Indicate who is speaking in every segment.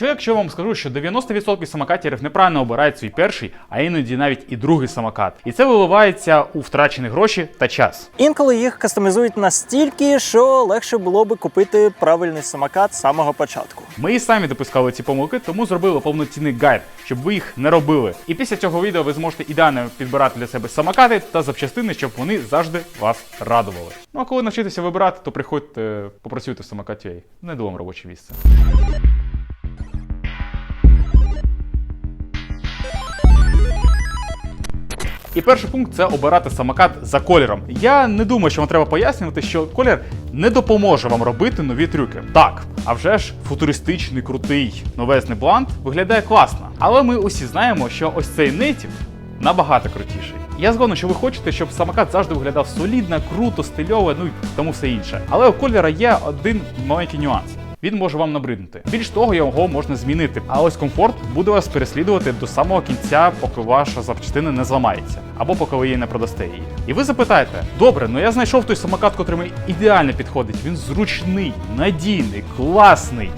Speaker 1: Що якщо я вам скажу, що 90% самокатерів неправильно обирають свій перший, а іноді навіть і другий самокат. І це виливається у втрачені гроші та час.
Speaker 2: Інколи їх кастомізують настільки, що легше було би купити правильний самокат з самого початку.
Speaker 1: Ми і самі допускали ці помилки, тому зробили повноцінний гайд, щоб ви їх не робили. І після цього відео ви зможете ідеально підбирати для себе самокати та запчастини, щоб вони завжди вас радували. Ну а коли навчитеся вибирати, то приходьте попрацюйте в самокаті. Не вам робоче місце. І перший пункт це обирати самокат за кольором. Я не думаю, що вам треба пояснювати, що колір не допоможе вам робити нові трюки. Так, а вже ж футуристичний, крутий новезний блант виглядає класно. Але ми усі знаємо, що ось цей нейтів набагато крутіший. Я згоден, що ви хочете, щоб самокат завжди виглядав солідно, круто, стильово, ну і тому все інше. Але у кольора є один маленький нюанс. Він може вам набриднути. Більш того, його можна змінити. А ось комфорт буде вас переслідувати до самого кінця, поки ваша запчастина не зламається, або поки ви її не продасте її. І ви запитаєте: добре, ну я знайшов той самокат, котрий ідеально підходить. Він зручний, надійний, класний,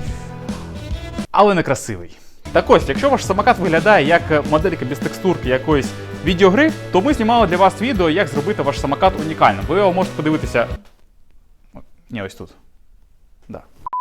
Speaker 1: але не красивий. Так ось, якщо ваш самокат виглядає як моделька без текстурки якоїсь відеогри, то ми знімали для вас відео, як зробити ваш самокат унікальним. Ви його можете подивитися. Ні, ось тут.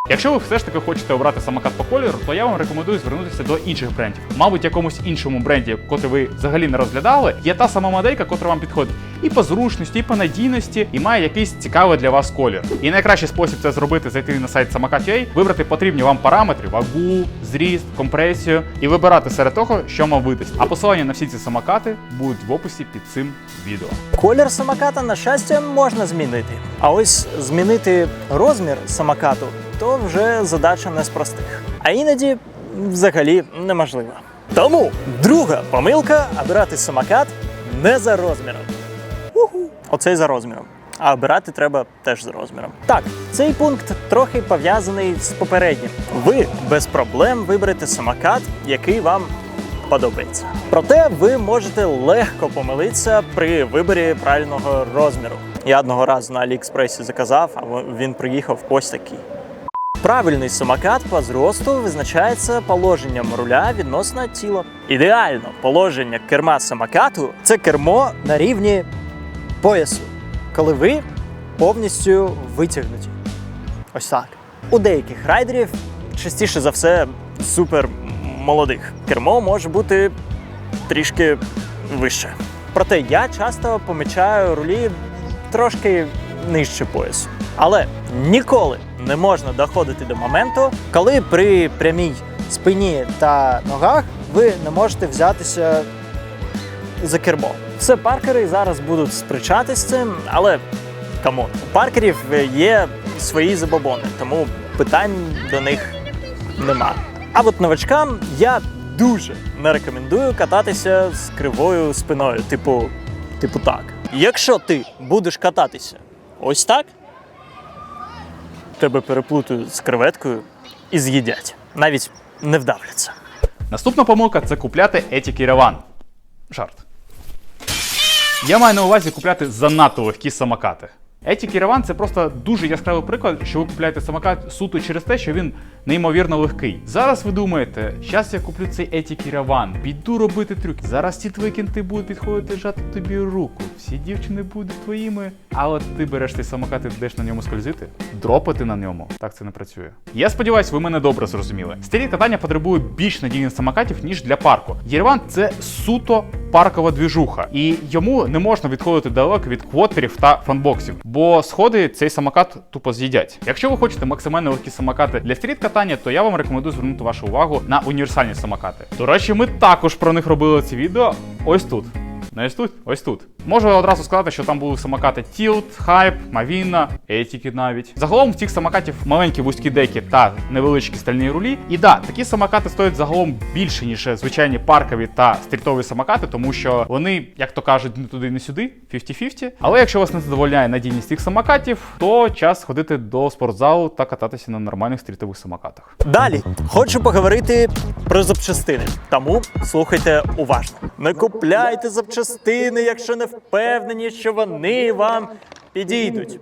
Speaker 1: Якщо ви все ж таки хочете обрати самокат по кольору, то я вам рекомендую звернутися до інших брендів. Мабуть, якомусь іншому бренді, котрий ви взагалі не розглядали, є та сама моделька, котра вам підходить і по зручності, і по надійності, і має якийсь цікавий для вас колір. І найкращий спосіб це зробити зайти на сайт самокат.ua, вибрати потрібні вам параметри, вагу, зріст, компресію і вибирати серед того, що вам видасть. А посилання на всі ці самокати будуть в описі під цим відео.
Speaker 2: Колір самоката, на щастя, можна змінити. А ось змінити розмір самокату то вже задача не з простих. А іноді взагалі неможливо. Тому друга помилка обирати самокат не за розміром. Оцей за розміром. А обирати треба теж за розміром. Так, цей пункт трохи пов'язаний з попереднім. Ви без проблем виберете самокат, який вам подобається. Проте ви можете легко помилитися при виборі правильного розміру. Я одного разу на Аліекспресі заказав, а він приїхав ось такий. Правильний самокат по зросту визначається положенням руля відносно тіла. Ідеально положення керма самокату це кермо на рівні поясу, коли ви повністю витягнуті. Ось так. У деяких райдерів, частіше за все, супер молодих, кермо може бути трішки вище. Проте я часто помічаю рулі трошки нижче поясу. Але ніколи не можна доходити до моменту, коли при прямій спині та ногах ви не можете взятися за кермо. Все паркери зараз будуть сперечатись з цим, але камон, у паркерів є свої забобони, тому питань до них нема. А от новачкам я дуже не рекомендую кататися з кривою спиною, типу, типу так. Якщо ти будеш кататися ось так, тебе переплутають з креветкою і з'їдять. Навіть не вдавляться.
Speaker 1: Наступна помилка це купляти етіки Реван. Жарт. Я маю на увазі купляти занадто легкі самокати. Еті Кіраван це просто дуже яскравий приклад, що ви купляєте самокат суто через те, що він неймовірно легкий. Зараз ви думаєте, щас я куплю цей Етік Єреван, піду робити трюки. Зараз ці твої кінти будуть підходити жати тобі руку. Всі дівчини будуть твоїми. А от ти береш цей самокат і йдеш на ньому скользити, дропати на ньому. Так це не працює. Я сподіваюся, ви мене добре зрозуміли. Стилі катання потребує більш надійних самокатів, ніж для парку. Єреван це суто паркова двіжуха, і йому не можна відходити далеко від квотерів та фанбоксів, бо сходи цей самокат тупо з'їдять. Якщо ви хочете максимально легкі самокати для стріт катання, то я вам рекомендую звернути вашу увагу на універсальні самокати. До речі, ми також про них робили ці відео ось тут. Не ось тут, ось тут. Можу одразу сказати, що там були самокати Tilt, Hype, Mavina, Етіки навіть. Загалом в цих самокатів маленькі вузькі деки та невеличкі стальні рулі. І да, такі самокати стоять загалом більше, ніж звичайні паркові та стрітові самокати, тому що вони, як то кажуть, не туди, не сюди, 50-50. Але якщо вас не задовольняє надійність цих самокатів, то час ходити до спортзалу та кататися на нормальних стрітових самокатах.
Speaker 2: Далі хочу поговорити про запчастини, тому слухайте уважно. Не купляйте запчастини, якщо не впевнені, що вони вам підійдуть.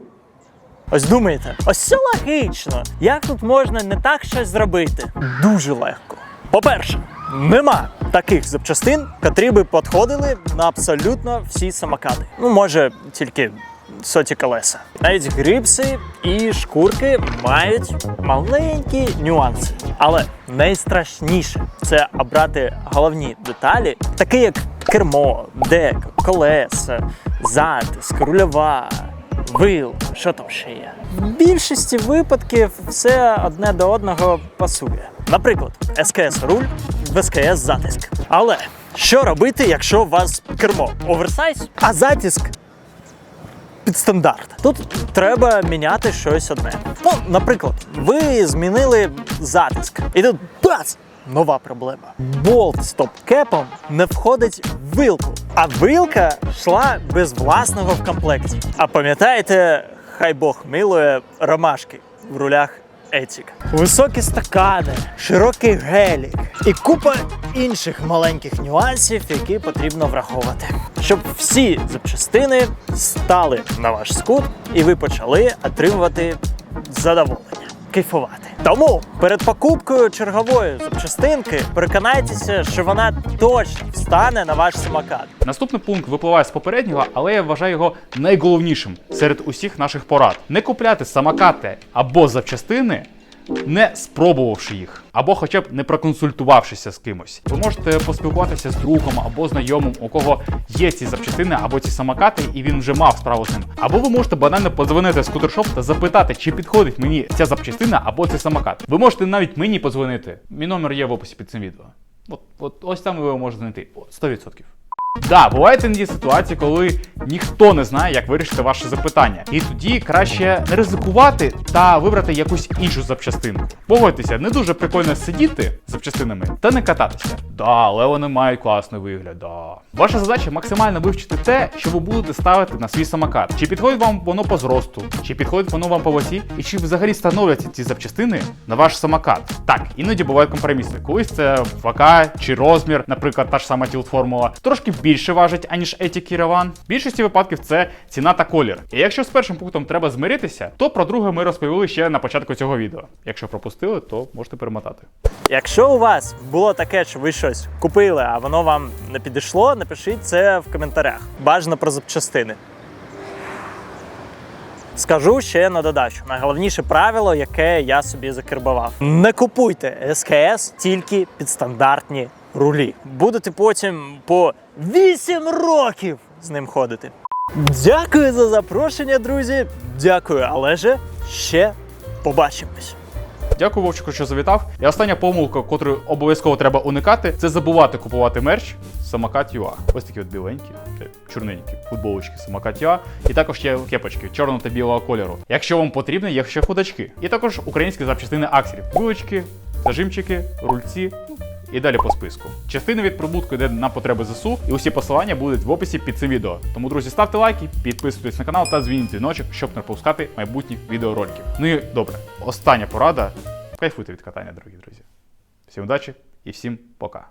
Speaker 2: Ось думаєте, ось все логічно. Як тут можна не так щось зробити? Дуже легко. По-перше, нема таких запчастин, котрі би підходили на абсолютно всі самокати. Ну, може, тільки соті колеса. Навіть грипси і шкурки мають маленькі нюанси. Але найстрашніше це обрати головні деталі, такі як кермо, дек, колеса, затиск, рульова, вил, що там ще є. В більшості випадків все одне до одного пасує. Наприклад, СКС руль, в СКС затиск. Але що робити, якщо у вас кермо оверсайз, а затиск під стандарт. Тут треба міняти щось одне. Ну, наприклад, ви змінили затиск, і тут бац! Нова проблема. Болт з топ-кепом не входить в вилку, а вилка йшла без власного в комплекті. А пам'ятаєте, хай Бог милує ромашки в рулях Етік. Високі стакани, широкий гелік і купа інших маленьких нюансів, які потрібно враховувати, щоб всі запчастини стали на ваш скут і ви почали отримувати задоволення, кайфувати. Тому перед покупкою чергової запчастинки переконайтеся, що вона точно встане на ваш самокат.
Speaker 1: Наступний пункт випливає з попереднього, але я вважаю його найголовнішим серед усіх наших порад: не купляти самокати або запчастини. Не спробувавши їх, або хоча б не проконсультувавшися з кимось. Ви можете поспілкуватися з другом або знайомим, у кого є ці запчастини або ці самокати, і він вже мав справу з ним. Або ви можете банально подзвонити в скутершоп та запитати, чи підходить мені ця запчастина або цей самокат. Ви можете навіть мені подзвонити. Мій номер є в описі під цим відео. От, от ось там ви його можете знайти. 100%. Да, бувають іноді ситуації, коли ніхто не знає, як вирішити ваше запитання. І тоді краще не ризикувати та вибрати якусь іншу запчастинку. Погодьтеся, не дуже прикольно сидіти з запчастинами та не кататися. Да, але вони мають класний вигляд. Да. Ваша задача максимально вивчити те, що ви будете ставити на свій самокат. Чи підходить вам воно по зросту, чи підходить воно вам по вазі, і чи взагалі становляться ці запчастини на ваш самокат. Так, іноді бувають компроміси. Колись це вака чи розмір, наприклад, та ж сама тілформула, трошки більше важить, аніж Етік і В більшості випадків це ціна та колір. І якщо з першим пунктом треба змиритися, то про друге ми розповіли ще на початку цього відео. Якщо пропустили, то можете перемотати.
Speaker 2: Якщо у вас було таке, що ви щось купили, а воно вам не підійшло, напишіть це в коментарях. Бажано про запчастини. Скажу ще на додачу. Найголовніше правило, яке я собі закербував. Не купуйте СКС тільки під стандартні рулі. Будете потім по 8 років з ним ходити. Дякую за запрошення, друзі. Дякую, але же ще побачимось.
Speaker 1: Дякую, Вовчику, що завітав. І остання помилка, котру обов'язково треба уникати, це забувати купувати мерч самокат UA. Ось такі от біленькі, е, чорненькі футболочки самокат UA. І також є кепочки чорного та білого кольору. Якщо вам потрібно, є ще худачки. І також українські запчастини аксів. Булочки, зажимчики, рульці. І далі по списку. Частина від прибутку йде на потреби ЗСУ, і усі посилання будуть в описі під цим відео. Тому, друзі, ставте лайки, підписуйтесь на канал та дзвініть дзвіночок, щоб не пропускати майбутніх відеороликів. Ну і добре, остання порада. Кайфуйте від катання, дорогі друзі. Всім удачі і всім пока.